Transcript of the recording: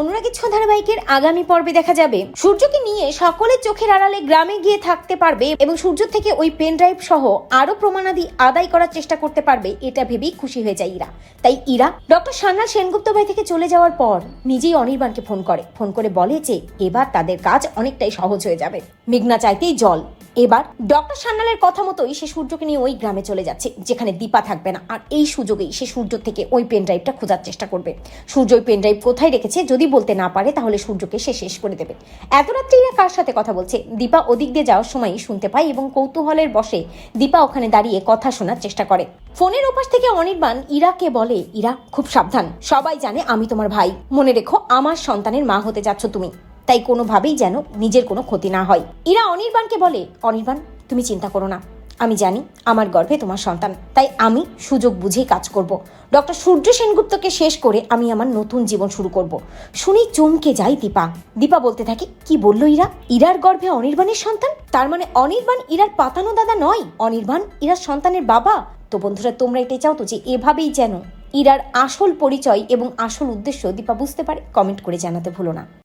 অনুরাগীচ্ছ ধারাবাহিকের আগামী পর্বে দেখা যাবে। সূর্যকে নিয়ে সকলের চোখের আড়ালে গ্রামে গিয়ে থাকতে পারবে এবং সূর্য থেকে ওই পেন ড্রাইভ সহ আরও প্রমাণাদি আদায় করার চেষ্টা করতে পারবে, এটা ভেবেই খুশি হয়ে যায় ইরা। তাই ইরা, ডক্টর সান্যাল সেনগুপ্ত ভাই থেকে চলে যাওয়ার পর নিজেই অনির্বাণকে ফোন করে। ফোন করে বলে যে, এবার তাদের কাজ অনেকটাই সহজ হয়ে যাবে। মেঘনা চাইতেই জল। এবার ডক্টর সান্যালের কথা মতোই সে সূর্যকে নিয়ে ওই গ্রামে চলে যাচ্ছে, যেখানে দীপা থাকবে না। আর এই সুযোগেই সে সূর্য থেকে ওই পেন ড্রাইভটা খোঁজার চেষ্টা করবে। সূর্য ওই পেন ড্রাইভ কোথায় রেখেছে যদি বলতে না পারে, তাহলে সূর্যকে সে শেষ করে দেবে। এত রাত্রে এরা কার সাথে কথা বলছে? দীপা ওদিক দিয়ে যাওয়ার সময় শুনতে পায় এবং কৌতূহলের বসে দীপা ওখানে দাঁড়িয়ে কথা শোনার চেষ্টা করে। ফোনের ওপাশ থেকে অনির্বাণ, ইরাকে বলে, ইরা, খুব সাবধান। সবাই জানে আমি তোমার ভাই। মনে রেখো, আমার সন্তানের মা হতে যাচ্ছ তুমি। তাই কোনোভাবেই যেন নিজের কোনো ক্ষতি না হয়। ইরা অনির্বাণকে বলে, অনির্বাণ, তুমি চিন্তা করো না। আমি জানি আমার গর্ভে তোমার সন্তান। তাই আমি সুযোগ বুঝেই কাজ করব। ডক্টর সূর্য সেনগুপ্তকে শেষ করে আমি আমার নতুন জীবন শুরু করব। শুনি চমকে যাই দীপা। দীপা বলতে থাকে, কি বলল ইরা? ইরার গর্ভে অনির্বাণের সন্তান? তার মানে অনির্বাণ ইরার পাতানো দাদা নয়। অনির্বাণ ইরার সন্তানের বাবা। তো বন্ধুরা, তোমরা এটাই চাও তো যে এভাবেই যেন ইরার আসল পরিচয় এবং আসল উদ্দেশ্য দীপা বুঝতে পারে? কমেন্ট করে জানাতে ভুলো না।